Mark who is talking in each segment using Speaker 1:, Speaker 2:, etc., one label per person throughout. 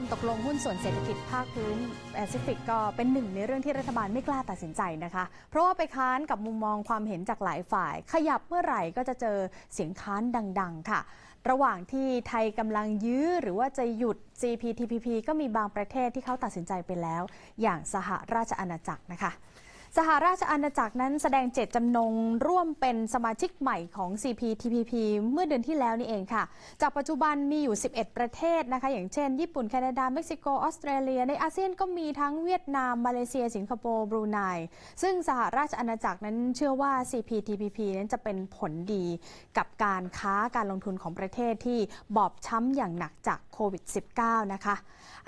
Speaker 1: ความตกลงหุ้นส่วนเศรษฐกิจภาคพื้นแปซิฟิกก็เป็นหนึ่งในเรื่องที่รัฐบาลไม่กล้าตัดสินใจนะคะ เพราะว่าไปค้านกับมุมมองความเห็นจากหลายฝ่าย ขยับเมื่อไหร่ก็จะเจอเสียงค้านดัง ๆ ค่ะ ระหว่างที่ไทยกำลังยื้อหรือว่าจะหยุด CPTPP ก็มีบางประเทศที่เขาตัดสินใจไปแล้ว อย่างสหราชอาณาจักรนะคะ สหราชอาณาจักรนั้นแสดงเจตจำนงร่วมเป็นสมาชิกใหม่ของ CPTPP เมื่อเดือนที่แล้วนี่เองค่ะ จากปัจจุบันมีอยู่ 11 ประเทศนะคะ อย่างเช่น ญี่ปุ่น แคนาดา เม็กซิโก ออสเตรเลีย ในอาเซียนก็มีทั้งเวียดนาม มาเลเซีย สิงคโปร์ บรูไน ซึ่งสหราชอาณาจักรนั้นเชื่อว่า CPTPP นั้นจะเป็นผลดีกับการค้าการลงทุนของประเทศที่บอบช้ำอย่างหนักจากโควิด -19 นะคะ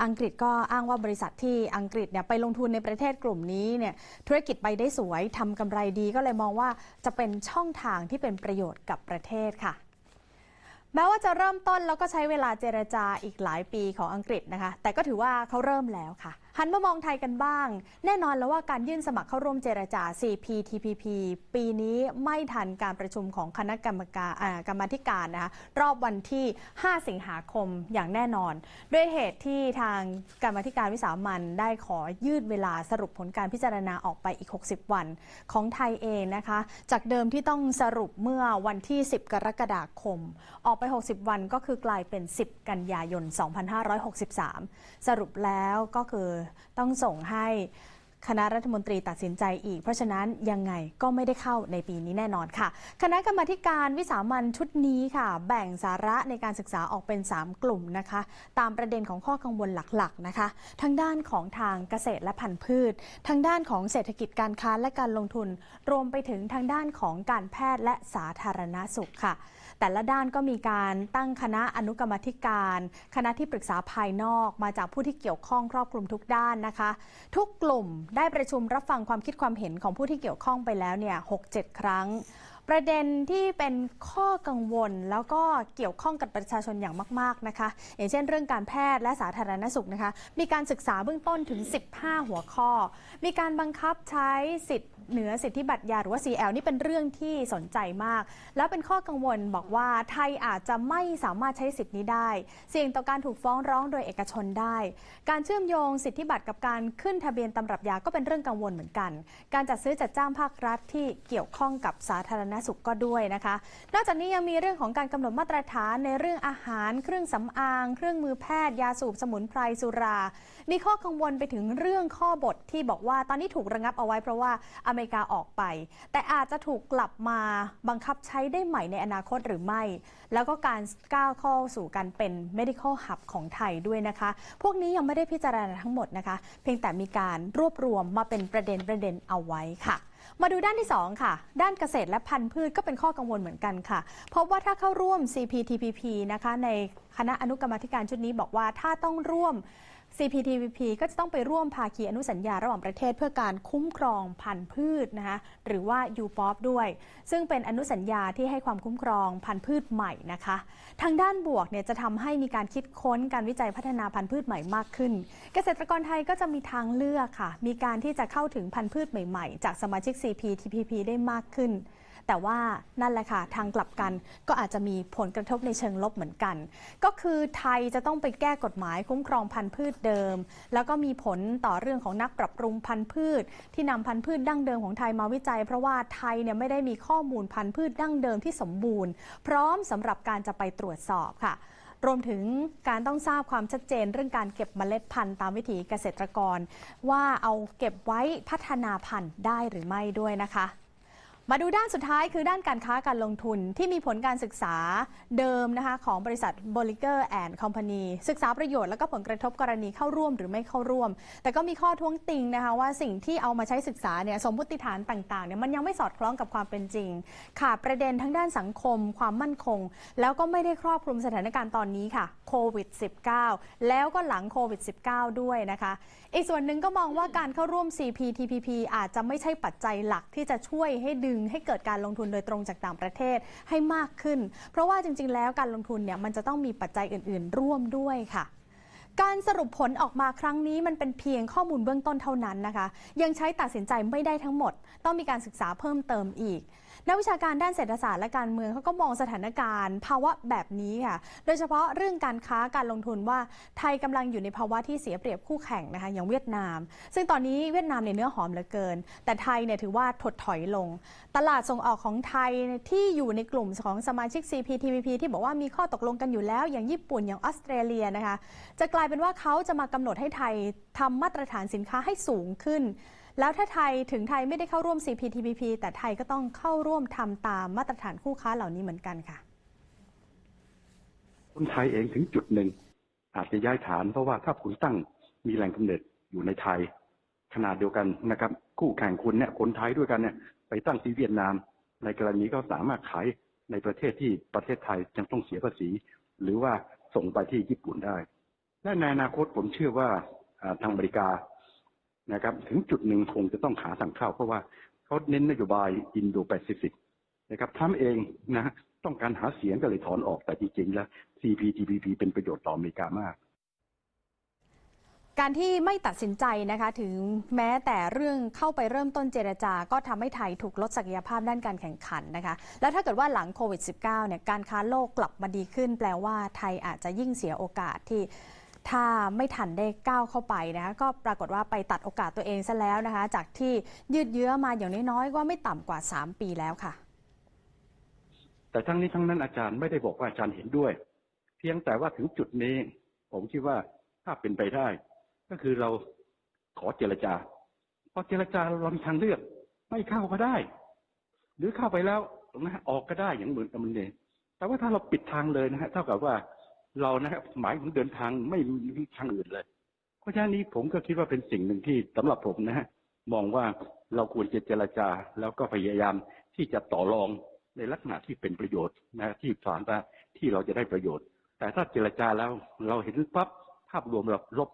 Speaker 1: อังกฤษก็อ้างว่าบริษัทที่อังกฤษเนี่ยไปลงทุนในประเทศกลุ่มนี้เนี่ยธุรกิจไปได้สวยทำกำไรดีก็เลยมองว่าจะเป็นช่องทางที่เป็นประโยชน์กับประเทศค่ะ แม้ว่าจะเริ่มต้นแล้วก็ใช้เวลาเจรจาอีกหลายปีของอังกฤษนะคะ แต่ก็ถือว่าเขาเริ่มแล้วค่ะ หันมามองไทยกันบ้าง แน่นอนแล้วว่าการยื่นสมัครเข้าร่วมเจรจา CPTPP ปีนี้ไม่ทันการประชุมของคณะกรรมการกรรมธิการนะคะรอบวันที่ 5 สิงหาคมอย่างแน่นอน ด้วยเหตุที่ทางกรรมธิการวิสามันได้ขอยืดเวลาสรุปผลการพิจารณาออกไปอีก 60 วันของไทยเองนะคะ จากเดิมที่ต้องสรุปเมื่อวันที่ 10 กรกฎาคม ออกไป 60 วันก็คือกลายเป็น 10 กันยายน 2563 สรุปแล้วก็คือต้องส่งให้คณะรัฐมนตรีตัดสินใจอีก เพราะฉะนั้นยังไงก็ไม่ได้เข้าในปีนี้แน่นอนค่ะ คณะกรรมาการวิสามันชุดนี้ค่ะ แบ่งสาระในการศึกษาออกเป็น 3 กลุ่มนะคะ ตามประเด็นของข้อกังวลหลักๆนะคะทั้งด้านของทางเกษตรและพันธุ์พืช ทางด้านของเศรษฐกิจการค้าและการลงทุน รวมไปถึงทางด้านของการแพทย์และสาธารณสุขค่ะ แต่ละด้านก็มีการตั้งคณะอนุกรรมธิการ คณะที่ปรึกษาภายนอกมาจากผู้ที่เกี่ยวข้องครอบคลุมทุกด้านนะคะ ทุกกลุ่มได้ประชุมรับฟังความคิดความเห็นของผู้ที่เกี่ยวข้องไปแล้วเนี่ย6-7ครั้ง ประเด็นที่เป็นข้อกังวลแล้วก็เกี่ยวข้องกับประชาชนอย่างมาก ๆนะคะ อย่างเช่นเรื่องการแพทย์และสาธารณสุขนะคะ มีการศึกษาเบื้องต้นถึง 15 หัวข้อ มีการบังคับใช้สิทธิเหนือสิทธิบัตรยาหรือว่า CL นี่เป็นเรื่องที่สนใจมาก แล้วเป็นข้อกังวลบอกว่าไทยอาจจะไม่สามารถใช้สิทธินี้ได้ เสี่ยงต่อการถูกฟ้องร้องโดยเอกชนได้ การเชื่อมโยงสิทธิบัตรกับการขึ้นทะเบียนตำรับยาก็เป็นเรื่องกังวลเหมือนกัน การจัดซื้อจัดจ้างภาครัฐที่เกี่ยวข้องกับสาธารณสุขก็ด้วยนะคะ นอกจากนี้ยังมีเรื่องของการกำหนดมาตรฐานในเรื่องอาหาร เครื่องสำอาง เครื่องมือแพทย์ ยาสูบสมุนไพรสุรา มีข้อกังวลไปถึงเรื่องข้อบทที่บอกว่าตอนนี้ถูกระงับเอาไว้เพราะว่าอเมริกาออกไป แต่อาจจะถูกกลับมาบังคับใช้ได้ใหม่ในอนาคตหรือไม่ แล้วก็การก้าวเข้าสู่การเป็น medical hub ของไทยด้วยนะคะ พวกนี้ยังไม่ได้พิจารณาทั้งหมดนะคะ เพียงแต่มีการรวบรวมมาเป็นประเด็นประเด็นเอาไว้ค่ะ มาดูด้านที่ 2 ค่ะ ด้านเกษตรและพันธุ์พืชก็เป็นข้อกังวลเหมือนกันค่ะ เพราะว่าถ้าเข้าร่วม CPTPP นะคะในคณะอนุกรรมธิการชุดนี้บอกว่าถ้าต้องร่วม CPTPP ก็จะต้องไปร่วมภาคีอนุสัญญาระหว่างประเทศเพื่อการคุ้มครองพันธุ์พืชนะคะหรือว่า UPOP ด้วย ซึ่งเป็นอนุสัญญาที่ให้ความคุ้มครองพันธุ์พืชใหม่นะคะ ทางด้านบวกเนี่ยจะทำให้มีการคิดค้นการวิจัยพัฒนาพันธุ์พืชใหม่มากขึ้น เกษตรกรไทยก็จะมีทางเลือกค่ะ มีการที่จะเข้าถึงพันธุ์พืชใหม่ ๆ จากสมาชิก CPTPP ได้มากขึ้น แต่ว่านั่นแหละค่ะทางกลับกันก็อาจจะมีผลกระทบในเชิงลบเหมือนกัน ก็คือไทยจะต้องไปแก้กฎหมายคุ้มครองพันธุ์พืชเดิม แล้วก็มีผลต่อเรื่องของนักปรับปรุงพันธุ์พืช ที่นำพันธุ์พืชดั้งเดิมของไทยมาวิจัย เพราะว่าไทยเนี่ยไม่ได้มีข้อมูลพันธุ์พืชดั้งเดิมที่สมบูรณ์ พร้อมสำหรับการจะไปตรวจสอบค่ะรวมถึงการต้องทราบความชัดเจนเรื่องการเก็บเมล็ดพันธุ์ตามวิถีเกษตรกร ว่าเอาเก็บไว้พัฒนาพันธุ์ได้หรือไม่ด้วยนะคะ มาดูด้านสุดท้ายคือด้านการค้าการลงทุนที่มีผลการศึกษาเดิมนะคะของบริษัท b o l l i g e r and Company ศึกษาประโยชน์และก็ผลกระทบกรณีเข้าร่วมหรือไม่เข้าร่วม แต่ก็มีข้อท้วงติงนะคะว่าสิ่งที่เอามาใช้ศึกษาเนี่ยสมมติฐานต่างๆเนี่ยมันยังไม่สอดคล้องกับความเป็นจริง ขาดประเด็นทั้งด้านสังคม ความมั่นคง แล้วก็ไม่ได้ครอบคลุมสถานการณ์ตอนนี้ค่ะโควิด -19 แล้วก็หลังโควิด -19 ด้วยนะคะอีกส่วนหนึ่งก็มองว่าการเข้าร่วม CPTPP อาจจะไม่ใช่ปัจจัยหลักที่จะช่วยให้ดึงให้เกิดการลงทุนโดยตรงจากต่างประเทศให้มากขึ้น เพราะว่าจริง ๆ แล้วการลงทุนเนี่ยมันจะต้องมีปัจจัยอื่น ๆ ร่วมด้วยค่ะการสรุปผลออกมาครั้งนี้มันเป็นเพียงข้อมูลเบื้องต้นเท่านั้นนะคะ ยังใช้ตัดสินใจไม่ได้ทั้งหมด ต้องมีการศึกษาเพิ่มเติมอีกนักวิชาการด้านเศรษฐศาสตร์และการเมืองเขาก็มองสถานการณ์ภาวะแบบนี้ค่ะ โดยเฉพาะเรื่องการค้าการลงทุนว่าไทยกำลังอยู่ในภาวะที่เสียเปรียบคู่แข่งนะคะอย่างเวียดนาม ซึ่งตอนนี้เวียดนามเนี่ยเนื้อหอมเหลือเกิน แต่ไทยเนี่ยถือว่าถดถอยลง ตลาดส่งออกของไทยที่อยู่ในกลุ่มของสมาชิก CPTPP ที่บอกว่ามีข้อตกลงกันอยู่แล้ว อย่างญี่ปุ่นอย่างออสเตรเลียนะคะ จะกลายเป็นว่าเขาจะมากำหนดให้ไทยทำมาตรฐานสินค้าให้สูงขึ้น แล้วถ้าไทยถึงไทยไม่ได้เข้าร่วม CPTPP แต่ไทยก็ต้องเข้าร่วมทำตามมาตรฐานคู่ค้าเหล่านี้เหมือนกันค่ะ
Speaker 2: คนไทยเองถึงจุดหนึ่ง อาจจะย้ายฐานเพราะว่าถ้าคุณตั้งมีแหล่งกำเนิดอยู่ในไทย ขนาดเดียวกันนะครับ คู่แข่งคุณเนี่ยคนไทยด้วยกันเนี่ยไปตั้งที่เวียดนาม ในกรณีก็สามารถขายในประเทศที่ประเทศไทยยังต้องเสียภาษี หรือว่าส่งไปที่ญี่ปุ่นได้ และในอนาคตผมเชื่อว่าทางอเมริกา นะครับ ถึงจุดหนึ่งคงจะต้องหาทางเข้า เพราะว่าเขาเน้นนโยบายอินโดแปซิฟิกนะครับทำเองนะต้องการหาเสียงก็เลยถอนออกแต่จริงๆแล้ว CPTPP เป็นประโยชน์ต่ออเมริกามาก
Speaker 1: การที่ไม่ตัดสินใจนะคะถึงแม้แต่เรื่องเข้าไปเริ่มต้นเจรจาก็ทำให้ไทยถูกลดศักยภาพด้านการแข่งขันนะคะ แล้วถ้าเกิดว่าหลังโควิด -19 เนี่ยการค้าโลกกลับมาดีขึ้น แปลว่าไทยอาจจะยิ่งเสียโอกาสที่ ถ้าไม่ทันได้ก้าวเข้าไปนะคะก็ปรากฏว่าไปตัดโอกาสตัวเองซะแล้วนะคะ จากที่ยืดเยื้อมาอย่างน้อยๆก็ไม่ต่ำกว่า 3 ปีแล้วค่ะ
Speaker 2: แต่ทั้งนี้ทั้งนั้นอาจารย์ไม่ได้บอกว่าอาจารย์เห็นด้วย เพียงแต่ว่าถึงจุดนี้ ผมคิดว่าถ้าเป็นไปได้ ก็คือเราขอเจรจาพอเจรจาเรามีทางเลือก ไม่เข้าก็ได้ หรือเข้าไปแล้วนะออกก็ได้อย่างเหมือนกับมันเองแต่ว่าถ้าเราปิดทางเลยนะฮะเท่ากับว่า เรานะฮะหมายถึงเดินทางไม่มีทางอื่นเลย เพราะฉะนั้นนี้ผมก็คิดว่าเป็นสิ่งหนึ่งที่สำหรับผมนะฮะมองว่าเราควรจะเจรจา แล้วก็พยายามที่จะต่อรองในลักษณะที่เป็นประโยชน์นะที่สารตาที่เราจะได้ประโยชน์ แต่ถ้าเจรจาแล้วเราเห็นปั๊บภาพรวมเราลบ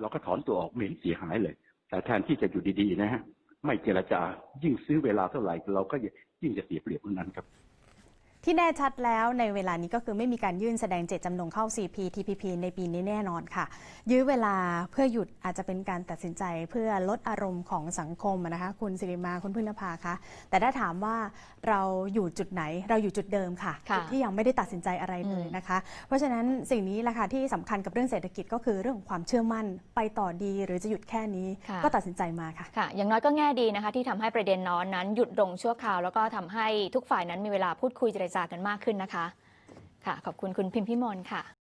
Speaker 2: เราก็ถอนตัวออกเหม็นเสียหายเลย แต่แทนที่จะอยู่ดีๆนะฮะไม่เจรจายิ่งซื้อเวลาเท่าไหร่เราก็ยิ่งจะเสียเปรียบเท่านั้นครับ
Speaker 1: ที่แน่ชัดแล้วในเวลานี้ก็คือไม่มีการยื่นแสดงเจตจำนงเข้า CPTPP ในปีนี้แน่นอนค่ะ ยื้อเวลาเพื่อหยุดอาจจะเป็นการตัดสินใจเพื่อลดอารมณ์ของสังคมอะนะคะ คุณสิริมาคุณพึ่งนภาคะแต่ถ้าถามว่าเราอยู่จุดไหนเราอยู่จุดเดิมค่ะ
Speaker 3: ค่ะ
Speaker 1: จุดที่ยังไม่ได้ตัดสินใจอะไรเลยนะคะ เพราะฉะนั้นสิ่งนี้แหละค่ะที่สำคัญกับเรื่องเศรษฐกิจก็คือเรื่องของความเชื่อมั่นไปต่อดีหรือจะหยุดแค่นี้
Speaker 3: ค่ะ
Speaker 1: ก็ตัดสินใจมาค่ะ
Speaker 3: ค่ะ อย่างน้อยก็แง่ดีนะคะ ที่ทำให้ประเด็นน้อนนั้นหยุดลงชั่วคราวแล้วก็ทำให้ทุกฝ่ายนั้นมีเวลาพูดคุยเจรจากันมากขึ้นนะคะ ค่ะ ขอบคุณคุณพิมพิมลค่ะ